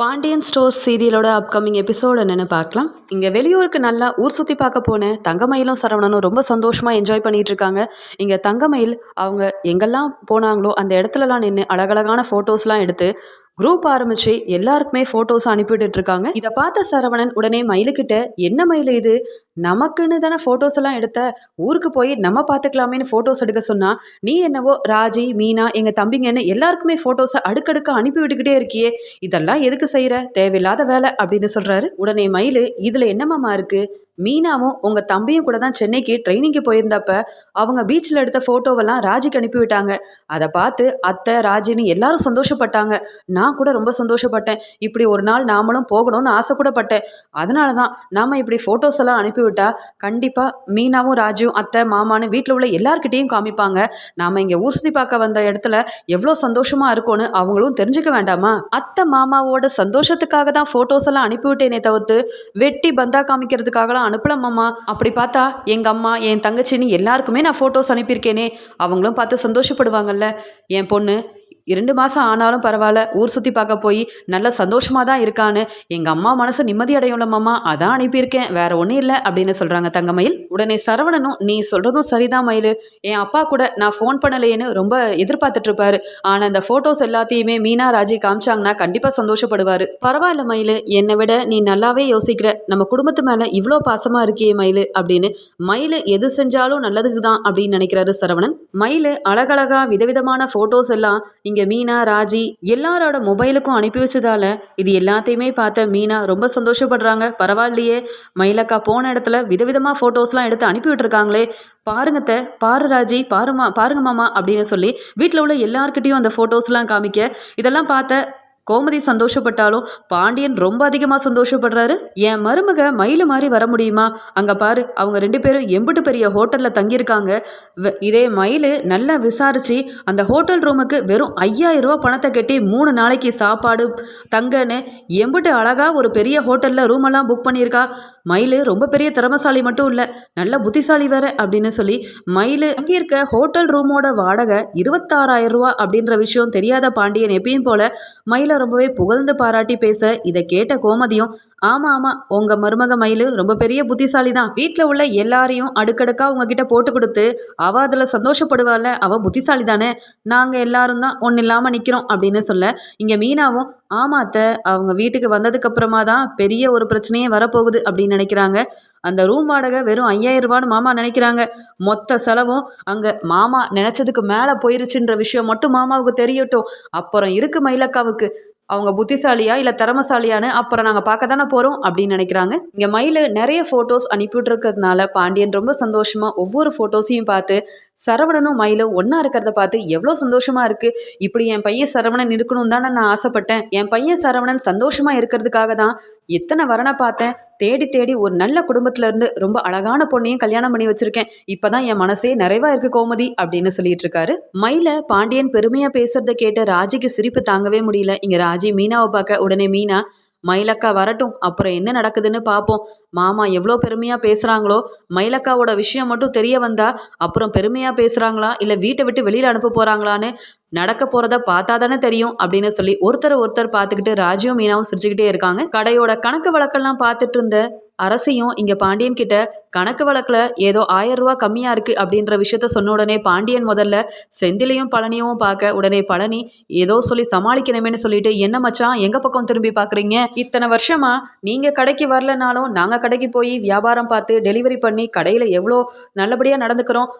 Pandian stores சீரியலோட upcoming episode என்னென்னு பார்க்கலாம். இங்கே வெளியூருக்கு நல்லா ஊர் சுற்றி பார்க்க போனேன் தங்கமயிலும் சரவணனும் ரொம்ப சந்தோஷமாக என்ஜாய் பண்ணிட்டு இருக்காங்க. இங்கே தங்கமயில் அவங்க எங்கெல்லாம் போனாங்களோ அந்த இடத்துலலாம் நின்று அழகழகான ஃபோட்டோஸ்லாம் எடுத்து குரூப் ஆரம்பிச்சு எல்லாருக்குமே ஃபோட்டோஸ் அனுப்பிவிட்டுட்டு இருக்காங்க இதை பார்த்த சரவணன் உடனே மயிலுக்கிட்ட என்ன மயில் இது? நமக்குன்னு தானே ஃபோட்டோஸ் எல்லாம் எடுத்த? ஊருக்கு போய் நம்ம பார்த்துக்கலாமேன்னு ஃபோட்டோஸ் எடுக்க சொன்னா நீ என்னவோ ராஜி மீனா எங்கள் தம்பிங்கன்னு எல்லாருக்குமே ஃபோட்டோஸை அடுக்கடுக்க அனுப்பி விட்டுக்கிட்டே இருக்கியே. இதெல்லாம் எதுக்கு செய்கிற தேவையில்லாத வேலை அப்படின்னு சொல்கிறாரு உடனே மயில் இதில் என்னமாமா இருக்குது மீனாவும் உங்கள் தம்பியும் கூட தான் சென்னைக்கு ட்ரைனிங்க்கு போயிருந்தப்ப அவங்க பீச்சில் எடுத்த ஃபோட்டோவெல்லாம் ராஜிக்கு அனுப்பிவிட்டாங்க. அதை பார்த்து அத்தை ராஜின்னு எல்லாரும் சந்தோஷப்பட்டாங்க. நான் கூட ரொம்ப சந்தோஷப்பட்டேன். இப்படி ஒரு நாள் நாமளும் போகணும்னு ஆசை கூட பட்டேன் அதனால தான் நாம் இப்படி ஃபோட்டோஸ் எல்லாம் அனுப்பிவிட்டா கண்டிப்பாக மீனாவும் ராஜுவும் அத்தை மாமான்னு வீட்டில் உள்ள எல்லார்கிட்டேயும் காமிப்பாங்க. நாம் இங்கே ஊர் பார்க்க வந்த இடத்துல எவ்வளோ சந்தோஷமாக இருக்கும்னு அவங்களும் தெரிஞ்சுக்க வேண்டாமா? அத்தை மாமாவோட சந்தோஷத்துக்காக தான் ஃபோட்டோஸ் எல்லாம் அனுப்பிவிட்டேனே தவிர்த்து வெட்டி பந்தா காமிக்கிறதுக்காகலாம் அனுப்பலாமா அப்படி பார்த்தா எங்கள் அம்மா என் தங்கச்சின்னு எல்லாருக்குமே நான் ஃபோட்டோஸ் அனுப்பியிருக்கேனே. அவங்களும் பார்த்து சந்தோஷப்படுவாங்கல்ல. என் பொண்ணு இரண்டு மாதம் ஆனாலும் பரவாயில்ல. ஊர் சுற்றி பார்க்க போய் நல்ல சந்தோஷமாக தான் இருக்கான்னு. எங்கள் அம்மா மனசு நிம்மதி அடையும்ல மாமா. அதான் அனுப்பியிருக்கேன். வேற ஒன்றும் இல்லை அப்படின்னு சொல்கிறாங்க தங்கமயில். உடனே சரவணனும் நீ சொல்கிறதும் சரிதான் மயில். என் அப்பா கூட நான் ஃபோன் பண்ணலையேன்னு ரொம்ப எதிர்பார்த்துட்டு இருப்பாரு ஆனால் இந்த ஃபோட்டோஸ் எல்லாத்தையுமே மீனா ராஜி காமிச்சாங்கன்னா கண்டிப்பாக சந்தோஷப்படுவார். பரவாயில்ல மயில். என்னை விட நீ நல்லாவே யோசிக்கிற. நம்ம குடும்பத்து மேலே இவ்வளோ பாசமாக இருக்கியே மயில் அப்படின்னு மயில் எது செஞ்சாலும் நல்லதுக்கு தான் அப்படின்னு நினைக்கிறாரு சரவணன். மயில் அழகழகாக விதவிதமான ஃபோட்டோஸ் எல்லாம் இங்கே மீனா ராஜி எல்லாரோட மொபைலுக்கும் அனுப்பி வச்சதால இது எல்லாத்தையுமே பார்த்த மீனா ரொம்ப சந்தோஷப்படுறாங்க. பரவாயில்லையே. மயிலக்கா போன இடத்துல விதவிதமாக ஃபோட்டோஸ்லாம் எடுத்து அனுப்பி விட்டுருக்காங்களே. பாருங்கத்த பாரு ராஜி பாருமா பாருங்க மாமா அப்படின்னு சொல்லி வீட்டில் உள்ள எல்லார்கிட்டயும் அந்த ஃபோட்டோஸ்லாம் காமிக்க இதெல்லாம் பார்த்த கோமதி சந்தோஷப்பட்டாலும் பாண்டியன் ரொம்ப அதிகமாக சந்தோஷப்படுறாரு. என் மருமக மயிலு மாதிரி வர முடியுமா? அங்கே பாரு அவங்க ரெண்டு பேரும் எம்பிட்டு பெரிய ஹோட்டலில் தங்கியிருக்காங்க. வ- இதே மயில் நல்லா விசாரிச்சு அந்த ஹோட்டல் ரூமுக்கு வெறும் ஐயாயிரம் ரூபா பணத்தை கட்டி மூணு நாளைக்கு சாப்பாடு தங்கன்னு எம்பிட்டு அழகாக ஒரு பெரிய ஹோட்டலில் ரூமெல்லாம் புக் பண்ணியிருக்கா. மயில் ரொம்ப பெரிய திறமசாலி மட்டும் இல்லை நல்ல புத்திசாலி வேற அப்படின்னு சொல்லி மயில் தங்கியிருக்க ஹோட்டல் ரூமோட வாடகை இருபத்தாறாயிரம் ரூபா அப்படின்ற விஷயம் தெரியாத பாண்டியன் எப்பயும் போல மயில் ரொம்பவே புகழ்ந்து பாராட்டி பேச இதை கேட்ட கோமதியும் ஆமா ஆமா உங்க மருமக மயில் ரொம்ப பெரிய புத்திசாலி தான் வீட்டில் உள்ள எல்லாரையும் அடுக்கடுக்கா உங்ககிட்ட போட்டு கொடுத்து அவ அதில் சந்தோஷப்படுவாள்ல அவ புத்திசாலி தானே நாங்கள் எல்லாரும் தான் ஒன்றும் இல்லாமல் நிற்கிறோம் அப்படின்னு சொல்ல இங்கே மீனாவும் ஆமா அத்தை அவங்க வீட்டுக்கு வந்ததுக்கு அப்புறமா தான் பெரிய ஒரு பிரச்சனையே வரப்போகுது அப்படின்னு நினைக்கிறாங்க. அந்த ரூம் வாடகை வெறும் ஐயாயிரம் ரூபான்னு மாமா நினைக்கிறாங்க. மொத்த செலவும் அங்கே மாமா நினச்சதுக்கு மேலே போயிருச்சுன்ற விஷயம் மட்டும் மாமாவுக்கு தெரியட்டும். அப்புறம் இருக்கு மயிலக்காவுக்கு. அவங்க புத்திசாலியா இல்லை திறமசாலியான்னு அப்புறம் நாங்கள் பார்க்க தானே போகிறோம் அப்படின்னு நினைக்கிறாங்க. இங்கே மயில் நிறைய ஃபோட்டோஸ் அனுப்பிவிட்ருக்கிறதுனால பாண்டியன் ரொம்ப சந்தோஷமாக ஒவ்வொரு ஃபோட்டோஸையும் பார்த்து சரவணனும் மயிலும் ஒன்றா இருக்கிறத பார்த்து எவ்வளோ சந்தோஷமாக இருக்குது இப்படி என் பையன் சரவணன் இருக்கணும் தானே நான் ஆசைப்பட்டேன். என் பையன் சரவணன் சந்தோஷமாக இருக்கிறதுக்காக தான் எத்தனை வரனை பார்த்தேன். தேடி தேடி ஒரு நல்ல குடும்பத்துல இருந்து ரொம்ப அழகான பொண்ணையும் கல்யாணம் பண்ணி வச்சிருக்கேன். இப்பதான் என் மனசே நிறைவா இருக்கு கோமதி அப்படின்னு சொல்லிட்டு இருக்காரு. மயில பாண்டியன் பெருமையா பேசுறத கேட்ட ராஜிக்கு சிரிப்பு தாங்கவே முடியல. இங்க ராஜி மீனாவை பார்க்க உடனே மீனா மயிலக்கா வரட்டும். அப்புறம் என்ன நடக்குதுன்னு பார்ப்போம் மாமா எவ்வளோ பெருமையாக பேசுகிறாங்களோ மயிலக்காவோட விஷயம் மட்டும் தெரிய வந்தா அப்புறம் பெருமையாக பேசுகிறாங்களா இல்லை வீட்டை விட்டு வெளியில் அனுப்ப போகிறாங்களான்னு நடக்க போகிறத பார்த்தா தானே தெரியும் அப்படின்னு சொல்லி ஒருத்தர் ஒருத்தர் பார்த்துக்கிட்டு ராஜியும் மீனாவும் சிரிச்சுக்கிட்டே இருக்காங்க. கடையோட கணக்கு வழக்கெல்லாம் பார்த்துட்டு இருந்த அரசியும் இங்கே பாண்டியன் கிட்ட கணக்கு வழக்கில் ஏதோ ஆயிரம் ரூபா கம்மியாக இருக்குது அப்படின்ற விஷயத்த சொன்ன உடனே பாண்டியன் முதல்ல செந்திலையும் பழனியும் பார்க்க உடனே பழனி ஏதோ சொல்லி சமாளிக்கணுமேனு சொல்லிட்டு என்ன மச்சான் எங்கள் பக்கம் திரும்பி பார்க்குறீங்க? இத்தனை வருஷமா நீங்கள் கடைக்கு வரலனாலும் நாங்கள் கடைக்கு போய் வியாபாரம் பார்த்து டெலிவரி பண்ணி கடையில் எவ்வளோ நல்லபடியாக நடந்துக்கிறோம்.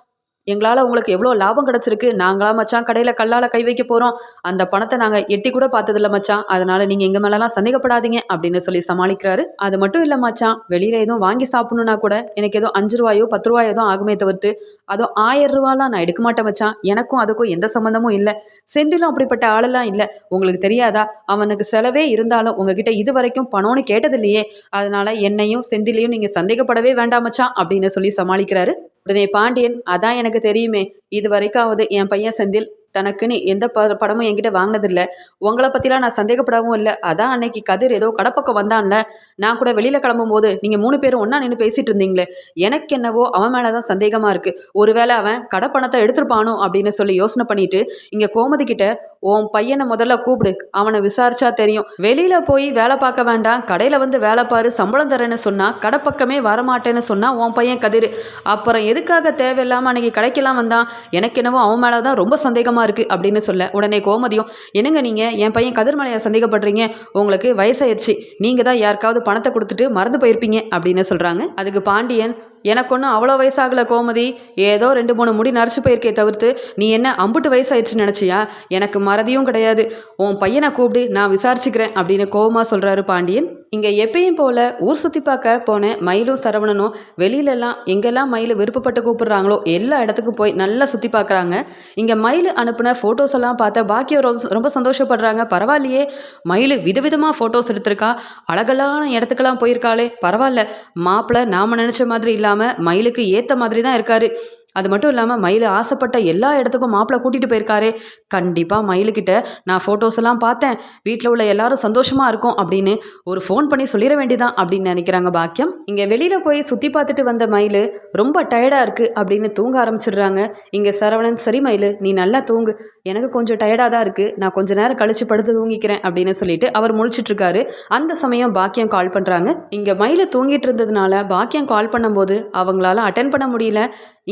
எங்களால் உங்களுக்கு எவ்வளோ லாபம் கிடச்சிருக்கு? நாங்களா மச்சான் கடையில் கல்லால் கை வைக்க போகிறோம் அந்த பணத்தை நாங்கள் எட்டி கூட பார்த்ததில்ல மச்சான். அதனால் நீங்கள் எங்கள் மேலெலாம் சந்தேகப்படாதீங்க அப்படின்னு சொல்லி சமாளிக்கிறாரு. அது மட்டும் இல்லை மச்சான். வெளியில் எதுவும் வாங்கி சாப்பிடணுன்னா கூட எனக்கு ஏதோ அஞ்சு ரூபாயோ பத்து ரூபாயோ தான் ஆகுமே தவிர்த்து அதுவும் ஆயிரம் ரூபாலாம் நான் எடுக்க மாட்டேன் மச்சான். எனக்கும் அதுக்கும் எந்த சம்மந்தமும் இல்லை. செந்திலும் அப்படிப்பட்ட ஆளெல்லாம் இல்லை. உங்களுக்கு தெரியாதா? அவனுக்கு செலவே இருந்தாலும் உங்ககிட்ட இது வரைக்கும் பணம்னு கேட்டதில்லையே. அதனால் என்னையும் செந்திலையும் நீங்கள் சந்தேகப்படவே வேண்டாம் மச்சான் அப்படின்னு சொல்லி சமாளிக்கிறாரு. உடனே பாண்டியன் அதான் எனக்கு தெரியுமே. இது வரைக்காவது என் பையன் செந்தில் தனக்குன்னு எந்த ப படமும் என்கிட்ட வாங்கினதில்லை. உங்களை பற்றிலாம் நான் சந்தேகப்படவும் இல்லை. அதான் அன்னைக்கு கதிர் ஏதோ கடப்பக்கம் வந்தான்ல. நான் கூட வெளியில் கிளம்பும்போது நீங்கள் மூணு பேரும் ஒன்றா நின்று பேசிகிட்டு இருந்தீங்களே. எனக்கு என்னவோ அவன் மேலே தான் சந்தேகமாக இருக்குது ஒருவேளை அவன் கடப்பணத்தை எடுத்திருப்பானோ? அப்படின்னு சொல்லி யோசனை பண்ணிட்டு இங்கே கோமதி கிட்ட உன் பையனை முதல்ல கூப்பிடு அவனை விசாரிச்சா தெரியும். வெளியில போய் வேலை பார்க்க வேண்டாம் கடையில வந்து வேலை பாரு சம்பளம் தரேன்னு சொன்னா கடை பக்கமே வரமாட்டேன்னு சொன்னா உன் பையன் கதிர். அப்புறம் எதுக்காக தேவையில்லாம அன்னைக்கு கடைக்கெல்லாம் வந்தான்? எனக்கு என்னவோ அவன் மேலே தான் ரொம்ப சந்தேகமா இருக்கு அப்படின்னு சொல்ல உடனே கோமதியும் என்னங்க நீங்க? என் பையன் கதிர்மலையை சந்தேகப்படுறீங்க. உங்களுக்கு வயசாயிடுச்சு. நீங்க தான் யாருக்காவது பணத்தை கொடுத்துட்டு மறந்து போயிருப்பீங்க அப்படின்னு சொல்றாங்க. அதுக்கு பாண்டியன் எனக்கு ஒன்றும் அவ்வளோ வயசாகல கோமதி. ஏதோ ரெண்டு மூணு முடி நரைச்சு போயிருக்கே தவிர்த்து நீ என்ன அம்புட்டு வயசாயிடுச்சுன்னு நினச்சியா? எனக்கு மறதியும் கிடையாது. உன் பையனை கூப்பிடு நான் விசாரிச்சுக்கிறேன் அப்படின்னு கோபமாக சொல்கிறாரு பாண்டியன். இங்கே எப்பயும் போல் ஊர் சுற்றி பார்க்க போன மயிலும் சரவணனும் வெளியிலலாம் எங்கெல்லாம் மயில் விருப்பப்பட்டு கூப்பிடுறாங்களோ எல்லா இடத்துக்கும் போய் நல்லா சுற்றி பார்க்குறாங்க. இங்கே மயில் அனுப்பின ஃபோட்டோஸ் எல்லாம் பார்த்தா பாக்கியம் ரொம்ப- ரொம்ப சந்தோஷப்படுறாங்க. பரவாயில்லையே மயில் விதவிதமாக ஃபோட்டோஸ் எடுத்திருக்கா. அழகழகான இடத்துக்கெல்லாம் போயிருக்காளே பரவாயில்ல. மாப்பிள்ளை நாம் நினச்ச மாதிரி இல்லை. இல்லாமல் மயிலுக்கு ஏற்ற மாதிரி தான் இருக்காரு. அது மட்டும் இல்லாமல் மயில் ஆசைப்பட்ட எல்லா இடத்துக்கும் மாப்பிள்ளை கூட்டிகிட்டு போயிருக்காரு. கண்டிப்பாக மயிலுக்கிட்ட நான் ஃபோட்டோஸ் எல்லாம் பார்த்தேன். வீட்டில் உள்ள எல்லாரும் சந்தோஷமாக இருக்கும் அப்படின்னு ஒரு ஃபோன் பண்ணி சொல்லிட வேண்டியதான் அப்படின்னு நினைக்கிறாங்க பாக்கியம். இங்கே வெளியில் போய் சுற்றி பார்த்துட்டு வந்த மயில் ரொம்ப டயர்டாக இருக்குது அப்படின்னு தூங்க ஆரம்பிச்சிடுறாங்க. இங்கே சரவணன் சரி மயில் நீ நல்லா தூங்கு. எனக்கு கொஞ்சம் டயர்டாக தான் இருக்குது நான் கொஞ்ச நேரம் கழிச்சு படுத்து தூங்கிக்கிறேன் அப்படின்னு சொல்லிட்டு அவர் முழிச்சிட்டு இருக்காரு அந்த சமயம் பாக்கியம் கால் பண்ணுறாங்க இங்கே மயில் தூங்கிட்டு இருந்ததுனால பாக்கியம் கால் பண்ணும்போது அவங்களால அட்டன் பண்ண முடியல.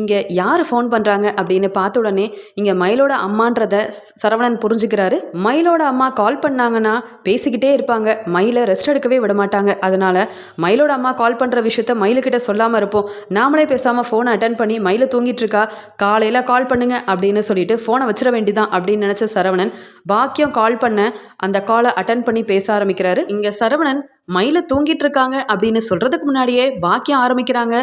இங்கே யார் ஃபோன் பண்ணுறாங்க அப்படின்னு பார்த்த உடனே இங்கே மயிலோட அம்மான்றத சரவணன் புரிஞ்சுக்கிறாரு. மயிலோட அம்மா கால் பண்ணாங்கன்னா பேசிக்கிட்டே இருப்பாங்க. மயிலை ரெஸ்ட் எடுக்கவே விட மாட்டாங்க. அதனால் மயிலோட அம்மா கால் பண்ணுற விஷயத்த மயிலுக்கிட்ட சொல்லாமல் இருப்போம். நாமளே பேசாமல் ஃபோனை அட்டன் பண்ணி மயில தூங்கிட்டு இருக்கா காலையில் கால் பண்ணுங்க அப்படின்னு சொல்லிட்டு ஃபோனை வச்சிட வேண்டிதான் அப்படின்னு நினச்ச சரவணன் பாக்கியம் கால் பண்ண அந்த காலை அட்டன் பண்ணி பேச ஆரம்பிக்கிறாரு. இங்கே சரவணன் மயில தூங்கிட்டு இருக்காங்க அப்படின்னு சொல்றதுக்கு முன்னாடியே பாக்கியம் ஆரம்பிக்கிறாங்க.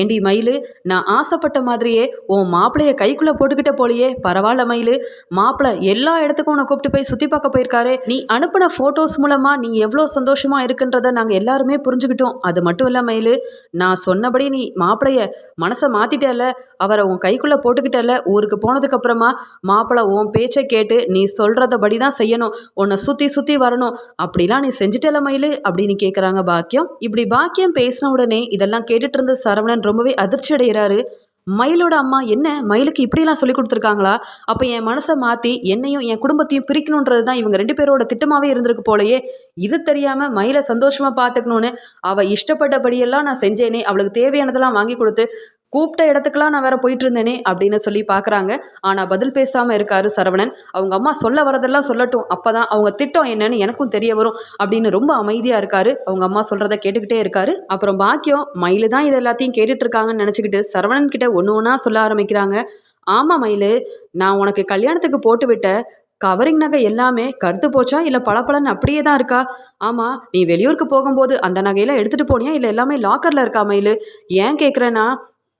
ஏண்டி மயிலு நான் ஆசைப்பட்ட மாதிரியே உன் மாப்பிள்ளைய கைக்குள்ள போட்டுக்கிட்ட போலியே பரவாயில்ல மயிலு. மாப்பிள்ளை எல்லா இடத்துக்கும் உன்னை கூப்பிட்டு போய் சுத்தி பார்க்க போயிருக்காரு. நீ அனுப்பின போட்டோஸ் மூலமா நீ எவ்வளோ சந்தோஷமா இருக்குன்றத நாங்க எல்லாருமே புரிஞ்சுக்கிட்டோம். அது மட்டும் இல்ல மயிலு நான் சொன்னபடி நீ மாப்பிள்ளைய மனசை மாத்திட்டல அவரை உன் கைக்குள்ள போட்டுக்கிட்டல ஊருக்கு போனதுக்கு அப்புறமா மாப்பிள்ளை உன் பேச்சை கேட்டு நீ சொல்றதபடி தான் செய்யணும். உன்னை சுத்தி சுத்தி வரணும். அப்படிலாம் நீ செஞ்சிட்டல மயிலு அப்படின்னு கேட்குறாங்க பாக்கியம். இப்படி பாக்கியம் பேசின உடனே இதெல்லாம் கேட்டுட்டு இருந்த சரவணன் ரொம்பவே அதிர்ச்சி அடைகிறாரு. மயிலோட அம்மா என்ன? மயிலுக்கு இப்படிலாம் சொல்லி கொடுத்துருக்காங்களா? அப்போ என் மனசை மாற்றி என்னையும் என் குடும்பத்தையும் பிரிக்கணுன்றது தான் இவங்க ரெண்டு பேரோட திட்டமாகவே இருந்திருக்கு போலயே. இது தெரியாமல் மயிலை சந்தோஷமாக பார்த்துக்கணுன்னு அவள் இஷ்டப்பட்டபடியெல்லாம் நான் செஞ்சேனே. அவளுக்கு தேவையானதெல்லாம் வாங்கி கொடுத்து கூப்பிட்ட இடத்துக்குலாம் நான் வேற போயிட்டு இருந்தேனே அப்படின்னு சொல்லி பார்க்குறாங்க ஆனால் பதில் பேசாமல் இருக்காரு சரவணன். அவங்க அம்மா சொல்ல வரதெல்லாம் சொல்லட்டும். அப்போ தான் அவங்க திட்டம் என்னன்னு எனக்கும் தெரிய வரும் அப்படின்னு ரொம்ப அமைதியாக இருக்காரு. அவங்க அம்மா சொல்கிறத கேட்டுக்கிட்டே இருக்காரு. அப்புறம் பாக்கியம் மயிலு தான் இது எல்லாத்தையும் கேட்டுட்டு இருக்காங்கன்னு நினச்சிக்கிட்டு சரவணன் கிட்ட ஒன்று ஒன்றா சொல்ல ஆரம்பிக்கிறாங்க. ஆமாம் மயில் நான் உனக்கு கல்யாணத்துக்கு போட்டு விட்ட கவரிங் நகை எல்லாமே கருத்து போச்சா இல்லை பளபளன்னு அப்படியே தான் இருக்கா? ஆமாம் நீ வெளியூருக்கு போகும்போது அந்த நகையெல்லாம் எடுத்துகிட்டு போனியா? இல்லை எல்லாமே லாக்கரில் இருக்கா மயில்? ஏன் கேட்குறேன்னா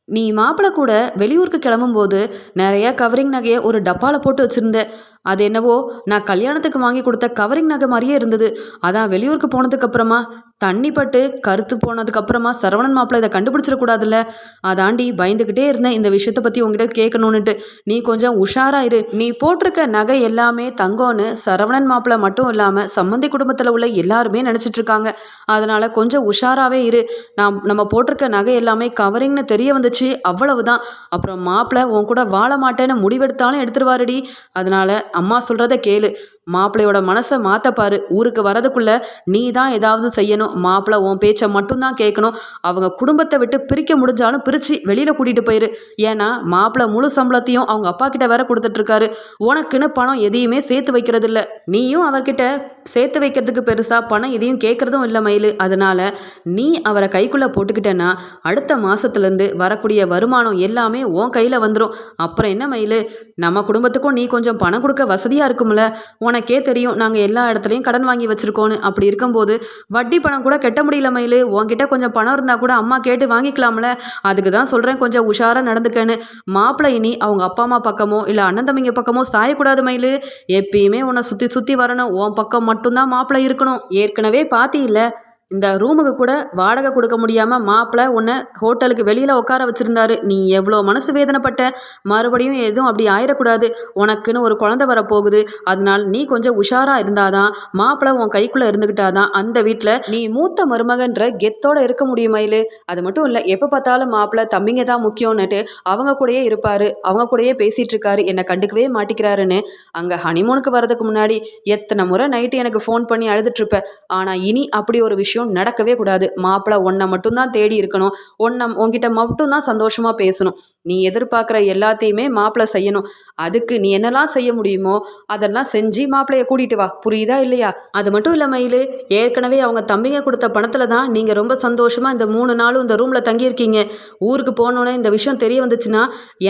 நீ மாப்பிள்ளை கூட வெளியூருக்கு கிளம்பும்போது நிறைய கவரிங் நகையை ஒரு டப்பாவில் போட்டு வச்சுருந்த. அது என்னவோ நான் கல்யாணத்துக்கு வாங்கி கொடுத்த கவரிங் நகை மாதிரியே இருந்தது. அதான் வெளியூருக்கு போனதுக்கு அப்புறமா தண்ணி பட்டு கருத்து போனதுக்கு அப்புறமா சரவணன் மாப்பிள்ளை இதை கண்டுபிடிச்சிடக்கூடாதுல்ல அதாண்டி பயந்துக்கிட்டே இருந்தேன் இந்த விஷயத்தை பற்றி உங்ககிட்ட கேட்கணுன்னுட்டு நீ கொஞ்சம் உஷாரா இரு. நீ போட்டிருக்க நகை எல்லாமே தங்கம்னு சரவணன் மாப்பிள மட்டும் இல்லாமல் சம்மந்தி குடும்பத்தில் உள்ள எல்லாருமே நினச்சிட்டு இருக்காங்க. அதனால கொஞ்சம் உஷாராகவே இரு. நாம் நம்ம போட்டிருக்க நகை எல்லாமே கவரிங்னு தெரிய வந்துச்சு. அவ்வளவுதான். அப்புறம் மாப்பிள உன் கூட வாழ மாட்டேன்னு முடிவெடுத்தாலும் எடுத்துருவாருடி. அதனால அம்மா சொல்கிறத கேளு. மாப்பிள்ளையோட மனசை மாத்த ஊருக்கு வரதுக்குள்ள நீ தான் ஏதாவது செய்யணும். மாப்பிள்ளை உன் பேச்சை மட்டும்தான் கேட்கணும். அவங்க குடும்பத்தை விட்டு பிரிக்க முடிஞ்சாலும் பிரித்து வெளியில் கூட்டிகிட்டு போயிரு. ஏன்னா மாப்பிள்ளை முழு சம்பளத்தையும் அவங்க அப்பா கிட்ட வேற கொடுத்துட்ருக்காரு. உனக்குன்னு பணம் எதையுமே சேர்த்து வைக்கிறது இல்ல நீயும் அவர்கிட்ட சேர்த்து வைக்கிறதுக்கு பெருசாக பணம் எதையும் கேட்குறதும் இல்லை மயிலு. அதனால நீ அவரை கைக்குள்ளே போட்டுக்கிட்டேன்னா அடுத்த மாதத்துலேருந்து வரக்கூடிய வருமானம் எல்லாமே உன் கையில் வந்துடும் அப்புறம் என்ன மயிலு? நம்ம குடும்பத்துக்கும் நீ கொஞ்சம் பணம் கொடுக்க வசதியாக இருக்கும்ல. உன தெரியும் நாங்கள் எல்லா இடத்துலையும் கடன் வாங்கி வச்சுருக்கோன்னு. அப்படி இருக்கும்போது வட்டி பணம் கூட கட்ட முடியல மயிலு. உன்கிட்ட கொஞ்சம் பணம் இருந்தால் கூட அம்மா கேட்டு வாங்கிக்கலாம்ல. அதுக்கு தான் சொல்கிறேன் கொஞ்சம் உஷாராக நடந்துக்கன்னு. மாப்பிள்ளை இனி அவங்க அப்பா அம்மா பக்கமோ இல்லை அண்ணன் தம்பிங்க பக்கமோ சாயக்கூடாது மயிலு. எப்பயுமே உன்னை சுற்றி சுற்றி வரணும். உன் பக்கம் மட்டும்தான் மாப்பிள்ளை இருக்கணும். ஏற்கனவே பார்த்தி இல்லை இந்த ரூமுக்கு கூட வாடகை கொடுக்க முடியாமல் மாப்பிள்ளை உன்னை ஹோட்டலுக்கு வெளியில் உட்கார வச்சுருந்தாரு. நீ எவ்வளோ மனசு வேதனைப்பட்ட? மறுபடியும் எதுவும் அப்படி ஆயிடக்கூடாது. உனக்குன்னு ஒரு குழந்தை வரப்போகுது. அதனால் நீ கொஞ்சம் உஷாராக இருந்தாதான் மாப்பிள்ளை உன் கைக்குள்ளே இருந்துக்கிட்டாதான் அந்த வீட்டில் நீ மூத்த மருமகன்ற கெத்தோட இருக்க முடியும் மயிலு. அது மட்டும் இல்லை எப்போ பார்த்தாலும் மாப்பிள்ளை தம்பிங்க தான் முக்கியம்னுட்டு அவங்க கூடயே இருப்பார். அவங்க கூடயே பேசிகிட்டு இருக்காரு என்னை கண்டுக்கவே மாட்டிக்கிறாருன்னு. அங்கே ஹனிமூனுக்கு வரதுக்கு முன்னாடி எத்தனை முறை நைட்டு எனக்கு ஃபோன் பண்ணி அழுதுட்ருப்பேன் ஆனால் இனி அப்படி ஒரு விஷயம் விஷயம் நடக்கவே கூடாது. மாப்பிள்ளை உன்னை மட்டும்தான் தேடி இருக்கணும். உன்னை உன்கிட்ட மட்டும்தான் சந்தோஷமாக பேசணும். நீ எதிர்பார்க்குற எல்லாத்தையுமே மாப்பிள்ளை செய்யணும். அதுக்கு நீ என்னெல்லாம் செய்ய முடியுமோ அதெல்லாம் செஞ்சு மாப்பிள்ளைய கூட்டிகிட்டு வா. புரியுதா இல்லையா? அது மட்டும் இல்லை மயிலு ஏற்கனவே அவங்க தம்பிங்க கொடுத்த பணத்தில் தான் நீங்கள் ரொம்ப சந்தோஷமாக இந்த மூணு நாளும் இந்த ரூமில் தங்கியிருக்கீங்க. ஊருக்கு போனோன்னே இந்த விஷயம் தெரிய வந்துச்சுன்னா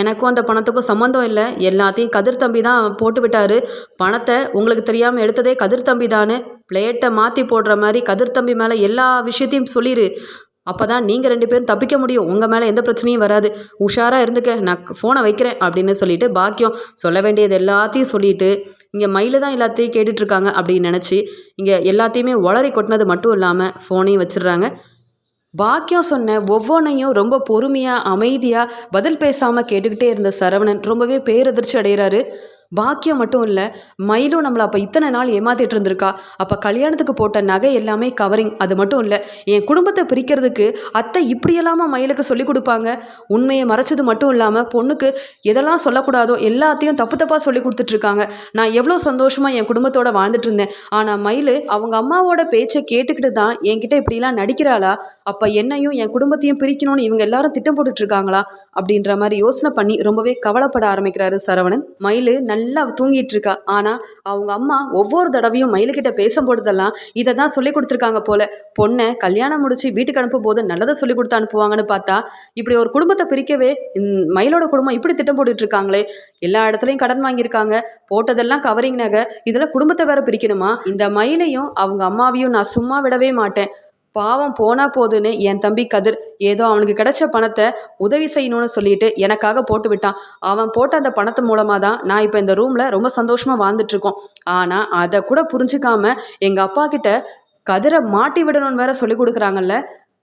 எனக்கும் அந்த பணத்துக்கும் சம்மந்தம் இல்லை. எல்லாத்தையும் கதிர் தம்பி தான் போட்டு விட்டாரு. பணத்தை உங்களுக்கு தெரியாமல் எடுத்ததே கதிர் தம்பி தானே. பிளேட்டை மாற்றி போடுற மாதிரி கதிர் தம்பி மேலே எல்லா விஷயத்தையும் சொல்லிடு அப்போ தான் நீங்கள் ரெண்டு பேரும் தப்பிக்க முடியும். உங்கள் மேலே எந்த பிரச்சனையும் வராது. உஷாராக இருந்துக்க நான் ஃபோனை வைக்கிறேன் அப்படின்னு சொல்லிட்டு பாக்கியம் சொல்ல வேண்டியது எல்லாத்தையும் சொல்லிட்டு இங்கே மயில தான் எல்லாத்தையும் கேட்டுட்ருக்காங்க அப்படின்னு நினச்சி இங்கே எல்லாத்தையுமே உளறி கொட்டினது மட்டும் இல்லாமல் ஃபோனையும் வச்சிடுறாங்க. பாக்கியம் சொன்ன ஒவ்வொன்றையும் ரொம்ப பொறுமையாக அமைதியாக பதில் பேசாமல் கேட்டுக்கிட்டே இருந்த சரவணன் ரொம்பவே பேரதிர்ச்சி அடைகிறாரு. பாக்கியம் மட்டும் இல்லை மயிலும் நம்மளை அப்போ இத்தனை நாள் ஏமாத்திட்டு இருந்திருக்கா. அப்போ கல்யாணத்துக்கு போட்ட நகை எல்லாமே கவரிங் அது மட்டும் இல்லை என் குடும்பத்தை பிரிக்கிறதுக்கு அத்தை இப்படியெல்லாமா மயிலுக்கு சொல்லி கொடுப்பாங்க. உண்மையை மறைச்சது மட்டும் இல்லாமல் பொண்ணுக்கு எதெல்லாம் சொல்லக்கூடாதோ எல்லாத்தையும் தப்பு தப்பாக சொல்லி கொடுத்துட்ருக்காங்க நான் எவ்வளோ சந்தோஷமாக என் குடும்பத்தோட வாழ்ந்துட்டு இருந்தேன். ஆனால் மயில் அவங்க அம்மாவோட பேச்சை கேட்டுக்கிட்டு தான் என்கிட்ட இப்படிலாம் நடிக்கிறாளா? அப்போ என்னையும் என் குடும்பத்தையும் பிரிக்கணும்னு இவங்க எல்லாரும் திட்டம் போட்டுட்ருக்காங்களா அப்படின்ற மாதிரி யோசனை பண்ணி ரொம்பவே கவலைப்பட ஆரம்பிக்கிறாரு சரவணன். மயில் நல்ல நல்லா தூங்கிட்டு இருக்கா ஆனால் அவங்க அம்மா ஒவ்வொரு தடவையும் மயிலுக்கிட்ட பேசும்பொழுதெல்லாம் இதை தான் சொல்லி கொடுத்துருக்காங்க போல. பொண்ணை கல்யாணம் முடிச்சு வீட்டுக்கு அனுப்பும் போது நல்லதை சொல்லி கொடுத்து அனுப்புவாங்கன்னு பார்த்தா இப்படி ஒரு குடும்பத்தை பிரிக்கவே மயிலோட குடும்பம் இப்படி திட்டம் போட்டுட்டு இருக்காங்களே எல்லா இடத்துலையும் கடன் வாங்கியிருக்காங்க. போட்டதெல்லாம் கவரிங் நகை. இதில் குடும்பத்தை வேற பிரிக்கணுமா? இந்த மயிலையும் அவங்க அம்மாவையும் நான் சும்மா விடவே மாட்டேன். பாவம் போனா போதுன்னு என் தம்பி கதிர் ஏதோ அவனுக்கு கிடைச்ச பணத்தை உதவி செய்யணும்னு சொல்லிட்டு எனக்காக போட்டு விட்டான். அவன் போட்ட அந்த பணத்து மூலமாக தான் நான் இப்போ இந்த ரூமில் ரொம்ப சந்தோஷமாக வாழ்ந்துட்டுருக்கோம். ஆனால் அதை கூட புரிஞ்சுக்காம எங்கள் அப்பா கிட்ட கதிரை மாட்டி விடணும்னு வேற சொல்லி கொடுக்குறாங்கல்ல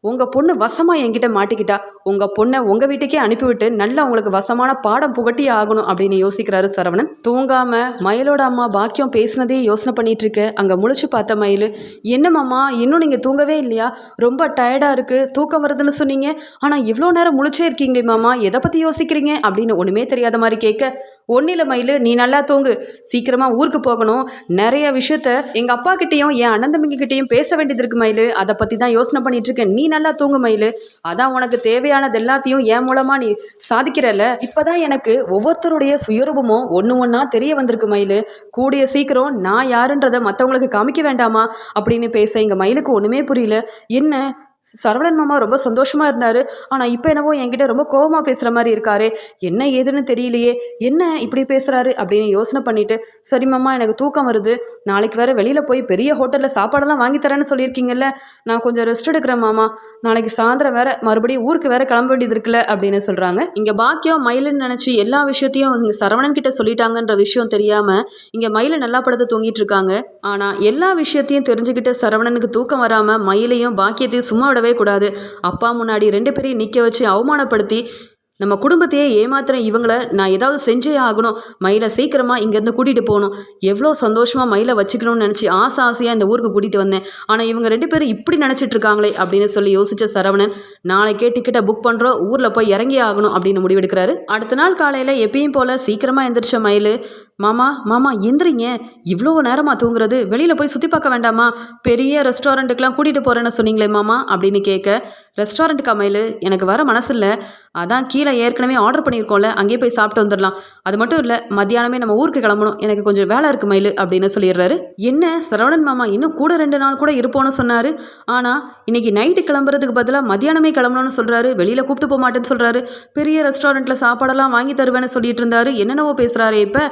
உங்கள் பொண்ணு வசமாக என்கிட்ட மாட்டிக்கிட்டா உங்கள் பொண்ணை உங்கள் வீட்டுக்கே அனுப்பிவிட்டு நல்லா உங்களுக்கு வசமான பாடம் புகட்டி ஆகணும் அப்படின்னு யோசிக்கிறாரு சரவணன். தூங்காமல் மயிலோட அம்மா பாக்கியம் பேசினதே யோசனை பண்ணிட்டு இருக்கு. அங்கே முழிச்சு பார்த்த மயில் என்னம்மாம்மா இன்னும் நீங்கள் தூங்கவே இல்லையா? ரொம்ப டயர்டாக இருக்குது தூக்கம் வருதுன்னு சொன்னீங்க. ஆனால் இவ்வளோ நேரம் முழிச்சே இருக்கீங்களே மாமா எதை பற்றி யோசிக்கிறீங்க? அப்படின்னு ஒன்றுமே தெரியாத மாதிரி கேட்க ஒன்றில் மயில் நீ நல்லா தூங்கு. சீக்கிரமாக ஊருக்கு போகணும். நிறைய விஷயத்த எங்கள் அப்பா கிட்டேயும் என் அண்ணன் கிட்டேயும் பேச வேண்டியது இருக்கு மயில். அதை பற்றி தான் யோசனை பண்ணிட்டு இருக்கேன். நீ நல்லா தூங்கு மயில். அதான் உனக்கு தேவையானது எல்லாத்தையும் என் மூலமாக நீ சாதிக்கிறல்ல. இப்பதான் எனக்கு ஒவ்வொருத்தருடைய சுயரூபமும் ஒன்று ஒன்றா தெரிய வந்திருக்கு மயில். கூடிய சீக்கிரம் நான் யாருன்றதை மற்றவங்களுக்கு காமிக்க வேண்டாமா? அப்படின்னு பேச எங்கள் மயிலுக்கு ஒன்றுமே புரியல. என்ன? சரவணன் மாமா ரொம்ப சந்தோஷமாக இருந்தார். ஆனால் இப்போ என்னவோ என்கிட்ட ரொம்ப கோவமாக பேசுகிற மாதிரி இருக்காரு. என்ன ஏதுன்னு தெரியலையே என்ன இப்படி பேசுகிறாரு அப்படின்னு யோசனை பண்ணிட்டு சரி மாமா எனக்கு தூக்கம் வருது. நாளைக்கு வேறு வெளியில் போய் பெரிய ஹோட்டலில் சாப்பாடெல்லாம் வாங்கி தரேன்னு சொல்லியிருக்கீங்கல்ல. நான் கொஞ்சம் ரெஸ்ட் எடுக்கிறேன் மாமா. நாளைக்கு சாயந்தரம் வேற மறுபடியும் ஊருக்கு வேற கிளம்ப வேண்டியது இருக்குல்ல அப்படின்னு சொல்கிறாங்க இங்கே பாக்கியம் மயிலுன்னு நினச்சி எல்லா விஷயத்தையும் இங்கே சரவணன் கிட்ட சொல்லிட்டாங்கன்ற விஷயம் தெரியாமல் இங்கே மயிலை நல்லா படுத்து தூங்கிட்டு இருக்காங்க. ஆனால் எல்லா விஷயத்தையும் தெரிஞ்சுக்கிட்டு சரவணனுக்கு தூக்கம் வராமல் மயிலையும் பாக்கியத்தையும் சும்மா விடவே கூடாது. அப்பா முன்னாடி ரெண்டு பேரையும் நிற்க வச்சு அவமானப்படுத்தி நம்ம குடும்பத்தையே ஏமாத்துற இவங்கள நான் ஏதாவது செஞ்சே ஆகணும். மயிலை சீக்கிரமாக இங்கேருந்து கூட்டிகிட்டு போகணும். எவ்வளோ சந்தோஷமாக மயிலை வச்சுக்கணும்னு நினச்சி ஆசை ஆசையாக இந்த ஊருக்கு கூட்டிகிட்டு வந்தேன். ஆனால் இவங்க ரெண்டு பேரும் இப்படி நினச்சிட்டு இருக்காங்களே அப்படின்னு சொல்லி யோசிச்ச சரவணன் நாளைக்கே டிக்கெட்டை புக் பண்ணுறோம் ஊரில் போய் இறங்கி ஆகணும் அப்படின்னு முடிவெடுக்கிறாரு. அடுத்த நாள் காலையில் எப்பயும் போல் சீக்கிரமாக எந்திரிச்ச மயில் மாமா மாமா எந்திரிங்க. இவ்வளோ நேரமாக தூங்குறது. வெளியில் போய் சுற்றி பார்க்க வேண்டாமா? பெரிய ரெஸ்டாரண்ட்டுக்கெலாம் கூட்டிகிட்டு போகிறேன்னு சொன்னீங்களே மாமா அப்படின்னு கேட்க ரெஸ்டாரண்ட்டுக்கு மயில் எனக்கு வர மனசு இல்லை அதான் கீழே ஏற்கனவே ஆர்டர் பண்ணியிருக்கோம்ல அங்கேயே போய் சாப்பிட்டு வந்துடலாம். அது மட்டும் இல்லை மத்தியானமே நம்ம ஊருக்கு கிளம்பணும். எனக்கு கொஞ்சம் வேலை இருக்கு மயில் அப்படின்னு சொல்லிடுறாரு. என்ன சரவணன் மாமா இன்னும் கூட ரெண்டு நாள் கூட இருப்போன்னு சொன்னார். ஆனால் இன்னைக்கு நைட்டு கிளம்புறதுக்கு பதிலாக மத்தியானமே கிளம்பணும்னு சொல்கிறாரு வெளியில் கூப்பிட்டு போக மாட்டேன்னு சொல்கிறாரு பெரிய ரெஸ்டாரண்ட்டில் சாப்பாடெல்லாம் வாங்கி தருவேன்னு சொல்லிட்டு இருந்தாரு. என்னென்னவோ பேசுகிறாரு இப்போ.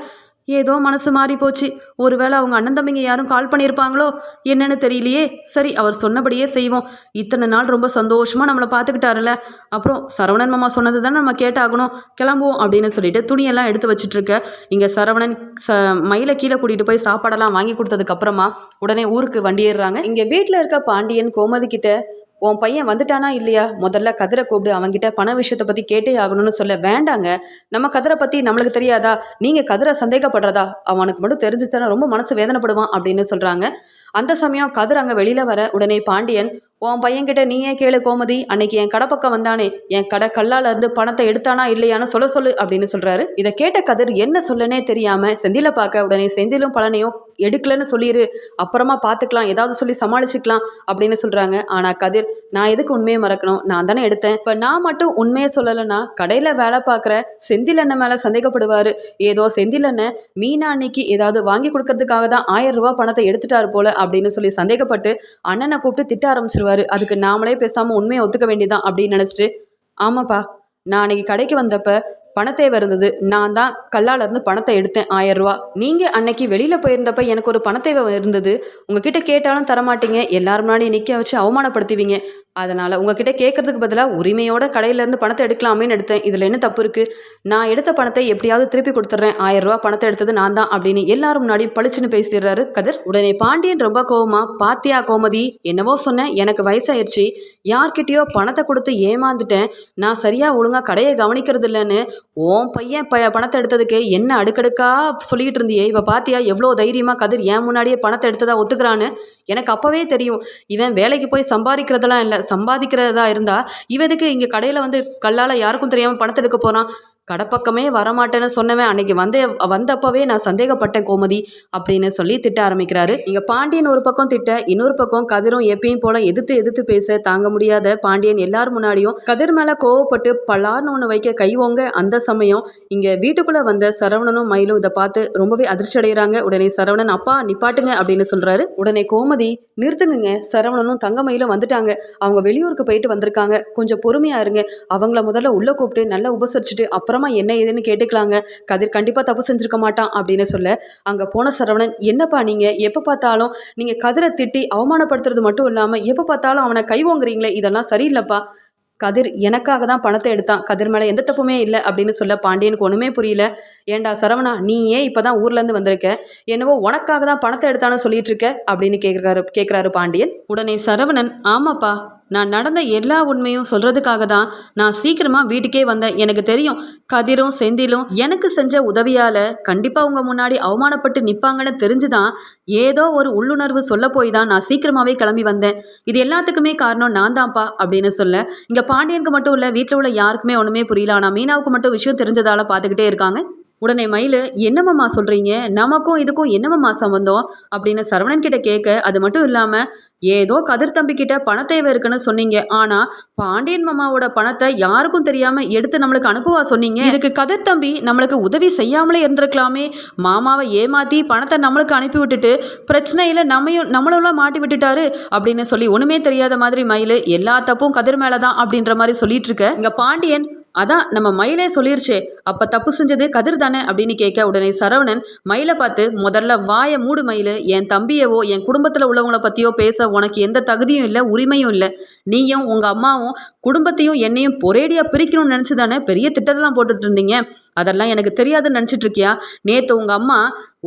ஏதோ மனசு மாறி போச்சு. ஒருவேளை அவங்க அண்ணன் தம்பிங்க யாரும் கால் பண்ணியிருப்பாங்களோ என்னன்னு தெரியலையே. சரி அவர் சொன்னபடியே செய்வோம். இத்தனை நாள் ரொம்ப சந்தோஷமாக நம்மளை பார்த்துக்கிட்டாருல அப்புறம் சரவணன் மாமா சொன்னது தானே நம்ம கேட்டாகணும். கிளம்புவோம் அப்படின்னு சொல்லிட்டு துணியெல்லாம் எடுத்து வச்சுட்டு இருக்க இங்கே சரவணன் ச மயிலை கீழே கூட்டிகிட்டு போய் சாப்பாடெல்லாம் வாங்கி கொடுத்ததுக்கு அப்புறமா உடனே ஊருக்கு வண்டி ஏறுறாங்க இங்கே வீட்டில் இருக்க பாண்டியன் கோமதி கிட்ட உன் பையன் வந்துட்டானா இல்லையா? முதல்ல கதிரை கூப்பிடு அவன்கிட்ட பண விஷயத்தை பற்றி கேட்டே ஆகணும்னு சொல்ல வேண்டாங்க. நம்ம கதிரை பற்றி நம்மளுக்கு தெரியாதா? நீங்கள் கதிரை சந்தேகப்படுறதா? அவனுக்கு மட்டும் தெரிஞ்சுதானே ரொம்ப மனசு வேதனைப்படுவான் அப்படின்னு சொல்கிறாங்க அந்த சமயம் கதிர் அங்கே வெளியில் வர உடனே பாண்டியன் உன் பையன்கிட்ட நீயே கேளு கோமதி அன்னைக்கு என் கடை பக்கம் வந்தானே என் கடை கல்லால இருந்து பணத்தை எடுத்தானா இல்லையான்னு சொல்ல சொல்லு அப்படின்னு சொல்றாரு. இதை கேட்ட கதிர் என்ன சொல்லனே தெரியாம செந்தில பார்க்க உடனே செந்திலும் பலனையும் எடுக்கலன்னு சொல்லிடு அப்புறமா பார்த்துக்கலாம் ஏதாவது சொல்லி சமாளிச்சுக்கலாம் அப்படின்னு சொல்கிறாங்க ஆனால் கதிர் நான் எதுக்கு உண்மையை மறக்கணும்? நான் தானே எடுத்தேன். இப்போ நான் மட்டும் உண்மையை சொல்லலைன்னா கடையில் வேலை பார்க்குற செந்தில் அண்ணன் மேலே சந்தேகப்படுவார். ஏதோ செந்தில் அண்ணன் மீனா அன்னைக்கு ஏதாவது வாங்கி கொடுக்கறதுக்காக தான் ஆயிரம் ரூபா பணத்தை எடுத்துட்டாரு போல அப்படின்னு சொல்லி சந்தேகப்பட்டு அண்ணனை கூப்பிட்டு திட்ட ஆரம்பிச்சிருவாரு. அதுக்கு நாமளே பேசாமல் உண்மையை ஒத்துக்க வேண்டியதான் அப்படின்னு நினச்சிட்டு ஆமாப்பா நான் அன்னைக்கு கடைக்கு வந்தப்ப பணத்தேவை இருந்தது நான் தான் கல்லால இருந்து பணத்தை எடுத்தேன் ஆயிரம் ரூபா. நீங்கள் அன்னைக்கு வெளியில் போயிருந்தப்ப எனக்கு ஒரு பணத்தேவை இருந்தது. உங்ககிட்ட கேட்டாலும் தரமாட்டீங்க. எல்லாரும் முன்னாடி நிற்க வச்சு அவமானப்படுத்துவீங்க. அதனால் உங்ககிட்ட கேட்கறதுக்கு பதிலாக உரிமையோட கடையிலேருந்து பணத்தை எடுக்கலாமேன்னு எடுத்தேன். இதில் என்ன தப்பு இருக்குது நான் எடுத்த பணத்தை எப்படியாவது திருப்பி கொடுத்துட்றேன் ஆயிரம் ரூபா பணத்தை எடுத்தது நான் தான் அப்படின்னு எல்லாரும் முன்னாடி பளிச்சுன்னு பேசிடுறாரு கதிர். உடனே பாண்டியன் ரொம்ப கோவமா பாத்தியா கோமதி? என்னவோ சொன்னேன் எனக்கு வயசாயிருச்சு. யார்கிட்டயோ பணத்தை கொடுத்து ஏமாந்துட்டேன். நான் சரியாக ஒழுங்காக கடையை கவனிக்கிறது இல்லைன்னு ஓம் பையன் ப பணத்தை எடுத்ததுக்கு என்ன அடுக்கடுக்கா சொல்லிக்கிட்டு இருந்தியே? இப்போ பாத்தியா? எவ்வளோ தைரியமாக கதிர் ஏன் முன்னாடியே பணத்தை எடுத்ததா ஒத்துக்கிறான்னு எனக்கு அப்போவே தெரியும். இவன் வேலைக்கு போய் சம்பாதிக்கிறதெல்லாம் இல்லை சம்பாதிக்கிறதா இருந்தால் இவதுக்கு இங்கே கடையில் வந்து கல்லால் யாருக்கும் தெரியாமல் பணத்தை எடுக்க போகிறான் கடைப்பக்கமே வரமாட்டேன்னு சொன்னவன் அன்னைக்கு வந்தே வந்தப்பவே நான் சந்தேகப்பட்டேன் கோமதி அப்படின்னு சொல்லி திட்ட ஆரம்பிக்கிறாரு. இங்கே பாண்டியன் ஒரு பக்கம் திட்ட இன்னொரு பக்கம் கதிரும் எப்பயும் போல எதிர்த்து எதிர்த்து பேச தாங்க முடியாத பாண்டியன் எல்லார் முன்னாடியும் கதிர் மேலே கோவப்பட்டு பலார்னு ஒன்று வைக்க கை ஓங்க அந்த சமயம் இங்கே வீட்டுக்குள்ளே வந்த சரவணனும் மயிலும் இதை பார்த்து ரொம்பவே அதிர்ச்சி அடைகிறாங்க உடனே சரவணன் அப்பா நிப்பாட்டுங்க அப்படின்னு சொல்கிறாரு உடனே கோமதி நிறுத்துங்க சரவணனும் தங்கமயிலும் வந்துட்டாங்க. அவங்க வெளியூருக்கு போயிட்டு வந்திருக்காங்க. கொஞ்சம் பொறுமையாக இருங்க. அவங்கள முதல்ல உள்ளே கூப்பிட்டு நல்லா உபசரிச்சுட்டு அப்புறம் என்ன ஏதுன்னு கேட்டுக்கலாங்க. கதிர் கண்டிப்பாக தப்பு செஞ்சுருக்க மாட்டான் அப்படின்னு சொல்ல அங்கே போன சரவணன் என்னப்பா நீங்கள் எப்போ பார்த்தாலும் நீங்கள் கதிரை திட்டி அவமானப்படுத்துறது மட்டும் இல்லாமல் எப்போ பார்த்தாலும் அவனை கை ஓங்குறீங்களே? இதெல்லாம் சரியில்லைப்பா. கதிர் எனக்காக தான் பணத்தை எடுத்தான். கதிர் மேலே எந்த தப்புமே இல்லை. அப்படின்னு சொல்ல பாண்டியனுக்கு ஒன்றுமே புரியல. ஏண்டா சரவணா நீ ஏன் இப்போ தான் ஊர்லேருந்து வந்திருக்க? என்னவோ உனக்காக தான் பணத்தை எடுத்தான்னு சொல்லிட்டு இருக்க? அப்படின்னு கேட்குறாரு கேட்குறாரு பாண்டியன். உடனே சரவணன் ஆமாப்பா. நான் நடந்த எல்லா உண்மையும் சொல்கிறதுக்காக தான் நான் சீக்கிரமாக வீட்டுக்கே வந்தேன். எனக்கு தெரியும் கதிரும் செந்திலும் எனக்கு செஞ்ச உதவியால் கண்டிப்பாக உங்கள் முன்னாடி அவமானப்பட்டு நிற்பாங்கன்னு தெரிஞ்சு தான் ஏதோ ஒரு உள்ளுணர்வு சொல்ல போய் தான் நான் சீக்கிரமாகவே கிளம்பி வந்தேன். இது எல்லாத்துக்குமே காரணம் நான் தான்ப்பா அப்படின்னு சொல்ல இங்கே பாண்டியனுக்கு மட்டும் இல்லை வீட்டில் உள்ள யாருக்குமே ஒன்றுமே புரியல. ஆனால் மீனாவுக்கு மட்டும் விஷயம் தெரிஞ்சதால பார்த்துக்கிட்டே இருக்காங்க. உடனே மயில் என்னம்மா சொல்கிறீங்க நமக்கும் இதுக்கும் என்னம்மா சம்மந்தம் அப்படின்னு சரவணன் கிட்ட கேட்க அது மட்டும் இல்லாமல் ஏதோ கதிர் தம்பி கிட்ட பணத்தேவை இருக்குன்னு சொன்னீங்க. ஆனால் பாண்டியன் மாமாவோட பணத்தை யாருக்கும் தெரியாமல் எடுத்து நம்மளுக்கு அனுப்புவா சொன்னீங்க. இதுக்கு கதிர் தம்பி நம்மளுக்கு உதவி செய்யாமலே இருந்திருக்கலாமே. மாமாவை ஏமாற்றி பணத்தை நம்மளுக்கு அனுப்பி விட்டுட்டு பிரச்சனையில் நம்மையும் நம்மளும் மாட்டி விட்டுட்டாரு. அப்படின்னு சொல்லி ஒன்றுமே தெரியாத மாதிரி மயில் எல்லா தப்பும் கதிர் மேலே தான் அப்படின்ற மாதிரி சொல்லிட்டு இருக்க. இங்கே பாண்டியன் அதான் நம்ம மயிலே சொல்லிருச்சே அப்போ தப்பு செஞ்சது கதிர் தானே அப்படின்னு கேட்க உடனே சரவணன் மயிலை பார்த்து முதல்ல வாயை மூடு மயில் என் தம்பியவோ என் குடும்பத்தில் உள்ளவங்கள பற்றியோ பேச உனக்கு எந்த தகுதியும் இல்லை உரிமையும் இல்லை. நீயும் உங்கள் அம்மாவும் குடும்பத்தையும் என்னையும் பொரேடியாக பிரிக்கணும்னு நினச்சி தானே பெரிய திட்டத்தெல்லாம் போட்டுட்டு இருந்தீங்க? அதெல்லாம் எனக்கு தெரியாதுன்னு நினச்சிட்டு இருக்கியா நேற்று உங்கள் அம்மா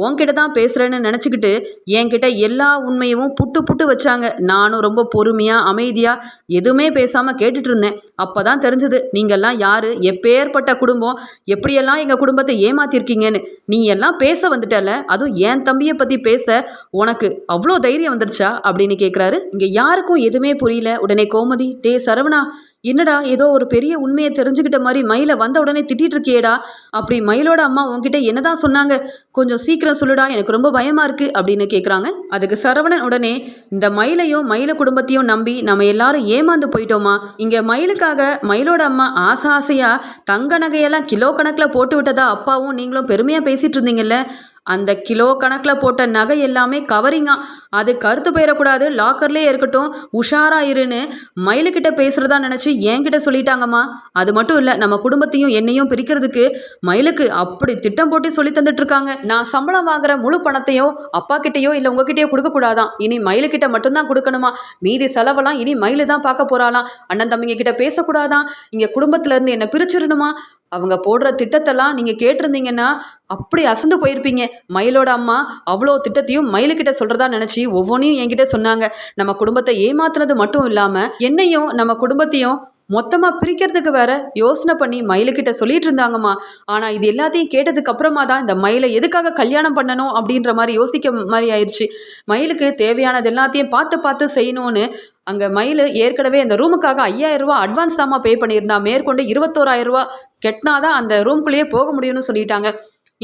உன்கிட்ட தான் பேசுகிறேன்னு நினச்சிக்கிட்டு என்கிட்ட எல்லா உண்மையும் புட்டு புட்டு வச்சாங்க. நானும் ரொம்ப பொறுமையாக அமைதியாக எதுவுமே பேசாமல் கேட்டுட்டு இருந்தேன் அப்போ தான் தெரிஞ்சது நீங்கள்லாம் யார்? எப்பேற்பட்ட குடும்பம்? எப்படியெல்லாம் எங்கள் குடும்பத்தை ஏமாத்திருக்கீங்கன்னு? நீ எல்லாம் பேச வந்துட்டல அதுவும் என் தம்பியை பற்றி பேச உனக்கு அவ்வளோ தைரியம் வந்துருச்சா? அப்படின்னு கேட்குறாரு இங்கே யாருக்கும் எதுவுமே புரியல. உடனே கோமதி டே சரவணா என்னடா ஏதோ ஒரு பெரிய உண்மையை தெரிஞ்சுக்கிட்ட மாதிரி மயிலை வந்த உடனே திட்டிட்டு இருக்கியேடா அப்படி மயிலோட அம்மா உன்கிட்ட என்னதான் சொன்னாங்க? கொஞ்சம் சீக்கிரம் சொல்லுடா எனக்கு ரொம்ப பயமா இருக்கு அப்படின்னு கேட்குறாங்க அதுக்கு சரவணன் உடனே இந்த மயிலையும் மயில குடும்பத்தையும் நம்பி நம்ம எல்லாரும் ஏமாந்து போயிட்டோமா? இங்க மயிலுக்காக மயிலோட அம்மா ஆசை ஆசையா தங்க நகையெல்லாம் கிலோ கணக்கில் போட்டு விட்டதா அப்பாவும் நீங்களும் பெருமையா பேசிட்டு இருந்தீங்கல்ல? அந்த கிலோ கணக்கில் போட்ட நகை எல்லாமே கவரிங்கா அது கருத்து போயிடக்கூடாது. லாக்கர்லேயே இருக்கட்டும். உஷாரா இருன்னு மயிலுக்கிட்ட பேசுகிறதா நினச்சி என்கிட்ட சொல்லிட்டாங்கம்மா. அது மட்டும் இல்லை நம்ம குடும்பத்தையும் என்னையும் பிரிக்கிறதுக்கு மயிலுக்கு அப்படி திட்டம் போட்டு சொல்லி தந்துட்டு இருக்காங்க நான் சம்பளம் வாங்குற முழு பணத்தையோ அப்பா கிட்டேயோ இல்லை உங்ககிட்டயோ கொடுக்கக்கூடாதான் இனி மயிலுக்கிட்ட மட்டும்தான் கொடுக்கணுமா? மீதி செலவெல்லாம் இனி மயிலு தான் பார்க்க போகிறாளாம் அண்ணன் தம்பிங்க கிட்ட பேசக்கூடாதான். இங்கே குடும்பத்துலேருந்து என்னை பிரிச்சிடணுமா? அவங்க போடுற திட்டத்தெல்லாம் நீங்கள் கேட்டிருந்தீங்கன்னா அப்படி அசந்து போயிருப்பீங்க. மயிலோட அம்மா அவ்வளோ திட்டத்தையும் மயிலுக்கிட்ட சொல்கிறதா நினச்சி ஒவ்வொன்றையும் என்கிட்ட சொன்னாங்க. நம்ம குடும்பத்தை ஏமாத்துனது மட்டும் இல்லாமல் என்னையும் நம்ம குடும்பத்தையும் மொத்தமாக பிரிக்கிறதுக்கு வேற யோசனை பண்ணி மயிலுக்கிட்ட சொல்லிட்டு இருந்தாங்கம்மா. ஆனால் இது எல்லாத்தையும் கேட்டதுக்கு அப்புறமா தான் இந்த மயிலை எதுக்காக கல்யாணம் பண்ணணும் அப்படின்ற மாதிரி யோசிக்க மாதிரி ஆயிடுச்சு மயிலுக்கு தேவையானது எல்லாத்தையும் பார்த்து பார்த்து செய்யணும்னு அங்கே மயில் ஏற்கனவே அந்த ரூமுக்காக ஐயாயிரரூவா அட்வான்ஸ் தாம்மா பே பண்ணியிருந்தா. மேற்கொண்டு இருபத்தோராயிரரூவா கெட்டினா தான் அந்த ரூம்குள்ளேயே போக முடியும்னு சொல்லிட்டாங்க.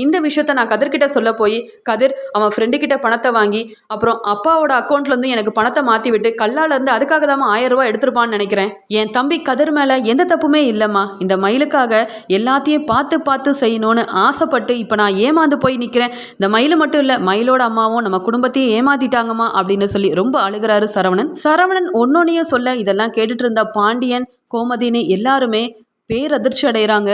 இந்த விஷயத்த நான் கதிர்கிட்ட சொல்ல போய் கதிர் அவன் ஃப்ரெண்டுக்கிட்ட பணத்தை வாங்கி அப்புறம் அப்பாவோட அக்கௌண்ட்லேருந்து எனக்கு பணத்தை மாற்றி விட்டு கல்லாலேருந்து அதுக்காக தான் ஆயிரம் ரூபா எடுத்திருப்பான்னு நினைக்கிறேன். என் தம்பி கதிர் மேலே எந்த தப்புமே இல்லைம்மா. இந்த மயிலுக்காக எல்லாத்தையும் பார்த்து பார்த்து செய்யணும்னு ஆசைப்பட்டு இப்போ நான் ஏமாந்து போய் நிற்கிறேன் இந்த மயில் மட்டும் இல்லை மயிலோட அம்மாவும் நம்ம குடும்பத்தையும் ஏமாத்திட்டாங்கம்மா அப்படின்னு சொல்லி ரொம்ப அழுகிறாரு சரவணன். சரவணன் ஒன்னொன்னையும் சொல்ல இதெல்லாம் கேட்டுட்டு இருந்த பாண்டியன் கோமதின்னு எல்லாருமே பேரதிர்ச்சி அடைகிறாங்க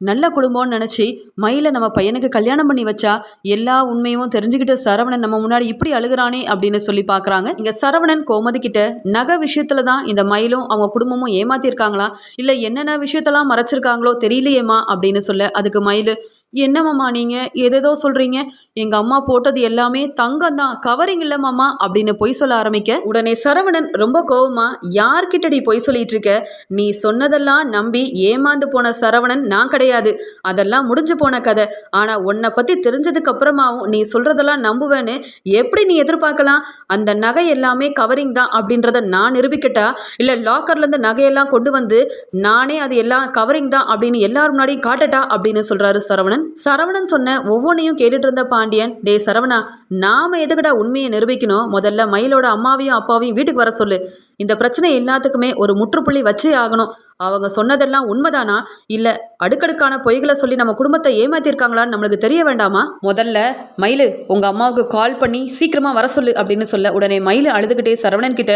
நல்ல குடும்பம்னு நினச்சி மயிலை நம்ம பையனுக்கு கல்யாணம் பண்ணி வச்சா எல்லா உண்மையும் தெரிஞ்சுக்கிட்டு சரவணன் நம்ம முன்னாடி இப்படி அழுகுறானே அப்படின்னு சொல்லி பார்க்குறாங்க. இங்கே சரவணன் கோமதி கிட்ட நகை விஷயத்தில் தான் இந்த மயிலும் அவங்க குடும்பமும் ஏமாத்திருக்காங்களா? இல்லை என்னென்ன விஷயத்தெல்லாம் மறைச்சிருக்காங்களோ தெரியலையேம்மா அப்படின்னு சொல்ல அதுக்கு மயில் என்னம்மாம்மா நீங்கள் எதேதோ சொல்கிறீங்க எங்கள் அம்மா போட்டது எல்லாமே தங்கம் தான் கவரிங் இல்லை மாமா அப்படின்னு பொய் சொல்ல ஆரம்பிக்க. உடனே சரவணன் ரொம்ப கோவமா யார்கிட்டடி பொய் சொல்லிட்டு இருக்க நீ சொன்னதெல்லாம் நம்பி ஏமாந்து போன சரவணன் நான் கிடையாது. அதெல்லாம் முடிஞ்சு போன கதை. ஆனால் உன்னை பற்றி தெரிஞ்சதுக்கு அப்புறமாவும் நீ சொல்கிறதெல்லாம் நம்புவேன்னு எப்படி நீ எதிர்பார்க்கலாம்? அந்த நகை எல்லாமே கவரிங் தான் அப்படின்றத நான் நிரூபிக்கட்டா? இல்லை லாக்கர்லேருந்து நகையெல்லாம் கொண்டு வந்து நானே அது எல்லாம் கவரிங் தான் அப்படின்னு எல்லாரும் முன்னாடியும் காட்டட்டா? அப்படின்னு சொல்கிறாரு சரவணன். சரவணன் சொன்ன ஒவ்வொன்றையும் கேட்டுட்டு இருந்த பாண்டியன் டே சரவணா நாம எதுக்கடா உண்மையை நிரூபிக்கணும்? முதல்ல மயிலோட அம்மாவையும் அப்பாவையும் வீட்டுக்கு வர சொல்லு. இந்த பிரச்சனை எல்லாத்துக்குமே ஒரு முற்றுப்புள்ளி வச்சே ஆகணும். அவங்க சொன்னதெல்லாம் உண்மைதானா? இல்லை அடுக்கடுக்கான பொய்களை சொல்லி நம்ம குடும்பத்தை ஏமாத்திருக்காங்களான்னு நம்மளுக்கு தெரிய வேண்டாமா? முதல்ல மயிலு உங்கள் அம்மாவுக்கு கால் பண்ணி சீக்கிரமாக வர சொல்லு அப்படின்னு சொல்ல உடனே மயிலு அழுதுகிட்டே சரவணன் கிட்ட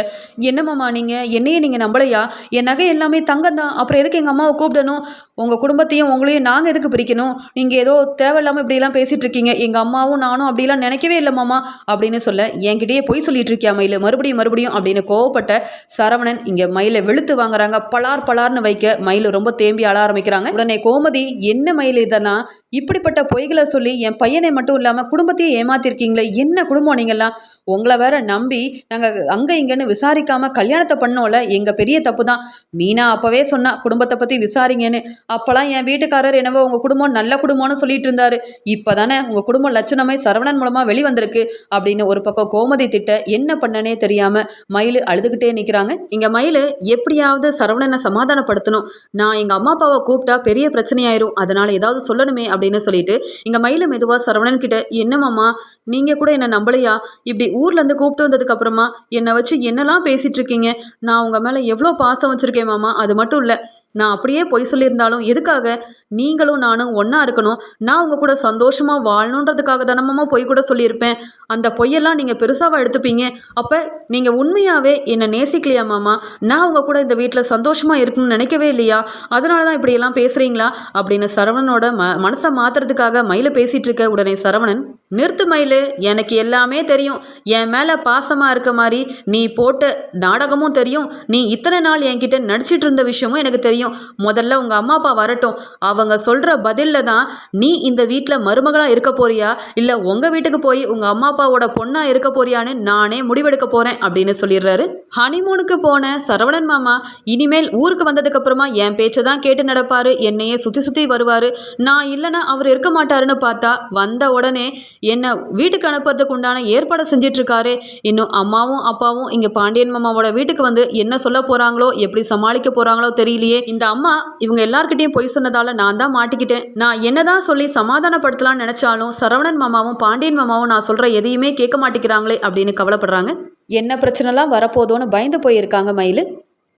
என்னம்மாம்மா நீங்கள் என்னையே நீங்கள் நம்பலையா? என் நகை எல்லாமே தங்கம் தான் அப்புறம் எதுக்கு எங்கள் அம்மாவை கூப்பிடணும்? உங்கள் குடும்பத்தையும் உங்களையும் நாங்கள் எதுக்கு பிரிக்கணும்? நீங்கள் ஏதோ தேவையில்லாமல் இப்படிலாம் பேசிகிட்டு இருக்கீங்க. எங்கள் அம்மாவும் நானும் அப்படிலாம் நினைக்கவே இல்லை மாமா. அப்படின்னு சொல்ல என்கிட்டயே பொய் சொல்லிட்டு இருக்கியா மயிலு? மறுபடியும் மறுபடியும் அப்படின்னு கோவப்பட்ட சரவணன் இங்கே மயிலை வெளுத்து வாங்குறாங்க. பலார் பலார்னு வைக்க மயில் ரொம்ப தேம்பி அழ ஆரம்பிக்கிறாங்க. உடனே கோமதி என்ன மயில் இதெல்லாம் இப்படிப்பட்ட பொய்களை சொல்லி என் பையனை மட்டும் இல்லாமல் குடும்பத்தையே ஏமாத்திருக்கீங்களே? என்ன குடும்பம் நீங்கள்லாம் உங்களை வேற நம்பி நாங்கள் அங்கே இங்கேன்னு விசாரிக்காம கல்யாணத்தை பண்ணோம்ல எங்கள் பெரிய தப்பு தான் மீனா அப்போவே சொன்னா குடும்பத்தை பற்றி விசாரிங்கன்னு. அப்போல்லாம் என் வீட்டுக்காரர் என்னவோ உங்கள் குடும்பம் நல்ல குடும்பம்னு சொல்லிட்டு இருந்தாரு. இப்போ தானே உங்கள் குடும்பம் லட்சணமே சரவணன் மூலமாக வெளிவந்திருக்கு. அப்படின்னு ஒரு பக்கம் கோமதி திட்ட என்ன பண்ணனே தெரியாமல் மயில் அழுதுகிட்டே நிற்கிறாங்க இங்கே மயில் எப்படியாவது சரவணனை சமாதானப்படுத்தணும். நான் எங்கள் அம்மா அப்பாவை கூப்பிட்டா பெரிய பிரச்சனையாயிரும். அதனால் ஏதாவது சொல்லணுமே அப்படின்னு சொல்லிட்டு இங்கே மயில் மெதுவாக சரவணன் கிட்ட என்னமாம்மா நீங்கள் கூட என்னை நம்பலையா? இப்படி ஊர்லேருந்து கூப்பிட்டு வந்ததுக்கப்புறமா என்னை வச்சு என்னெல்லாம் பேசிகிட்டு இருக்கீங்க? நான் உங்கள் மேலே எவ்வளோ பாசம் வச்சுருக்கேன் மாமா அது மட்டும் இல்லை. நான் அப்படியே பொய் சொல்லியிருந்தாலும் எதுக்காக? நீங்களும் நானும் ஒன்றா இருக்கணும். நான் உங்கள் கூட சந்தோஷமாக வாழணுன்றதுக்காக தானமாமா பொய் கூட சொல்லியிருப்பேன். அந்த பொய்யெல்லாம் நீங்கள் பெருசாக எடுத்துப்பீங்க. அப்போ நீங்கள் உண்மையாகவே என்னை நேசிக்கலையா மாமா? நான் உங்கள் கூட இந்த வீட்டில் சந்தோஷமாக இருக்கணும்னு நினைக்கவே இல்லையா? அதனால தான் இப்படியெல்லாம் பேசுகிறீங்களா அப்படின்னு சரவணனோட ம மனசை மாற்றுறதுக்காக மயில பேசிகிட்டு இருக்க உடனே சரவணன் நிறுத்து மயில் எனக்கு எல்லாமே தெரியும். என் மேலே பாசமாக இருக்க மாதிரி நீ போட்ட நாடகமும் தெரியும். நீ இத்தனை நாள் என்கிட்ட நடிச்சிட்டு இருந்த விஷயமும் எனக்கு தெரியும். தெரியும் முதல்ல உங்கள் அம்மா அப்பா வரட்டும். அவங்க சொல்கிற பதிலில் தான் நீ இந்த வீட்டில் மருமகளாக இருக்க போறியா? இல்லை உங்கள் வீட்டுக்கு போய் உங்கள் அம்மா அப்பாவோட பொண்ணாக இருக்க போறியான்னு நானே முடிவெடுக்க போகிறேன் அப்படின்னு சொல்லிடுறாரு. ஹனிமூனுக்கு போன சரவணன் மாமா இனிமேல் ஊருக்கு வந்ததுக்கப்புறமா என் பேச்சை தான் கேட்டு நடப்பார். என்னையே சுற்றி சுற்றி வருவார். நான் இல்லைன்னா அவர் இருக்க மாட்டாருன்னு பார்த்தா வந்த உடனே என்னை வீட்டுக்கு அனுப்புறதுக்கு உண்டான ஏற்பாடு செஞ்சிட்ருக்காரு. இன்னும் அம்மாவும் அப்பாவும் இங்கே பாண்டியன் மாமாவோட வீட்டுக்கு வந்து என்ன சொல்ல போகிறாங்களோ எப்படி சமாளிக்க போகிறாங்களோ தெரியலையே. இந்த அம்மா இவங்க எல்லார்கிட்டையும் பொய் சொன்னதால நான் தான் மாட்டிக்கிட்டேன். நான் என்னதான் சொல்லி சமாதானப்படுத்தலாம்னு நினைச்சாலும் சரவணன் மாமாவும் பாண்டியன் மாமாவும் நான் சொல்ற எதையுமே கேட்க மாட்டேங்கிறாங்களே அப்படின்னு கவலைப்படுறாங்க. என்ன பிரச்சனைலாம் வரப்போதோன்னு பயந்து போயிருக்காங்க மயில்.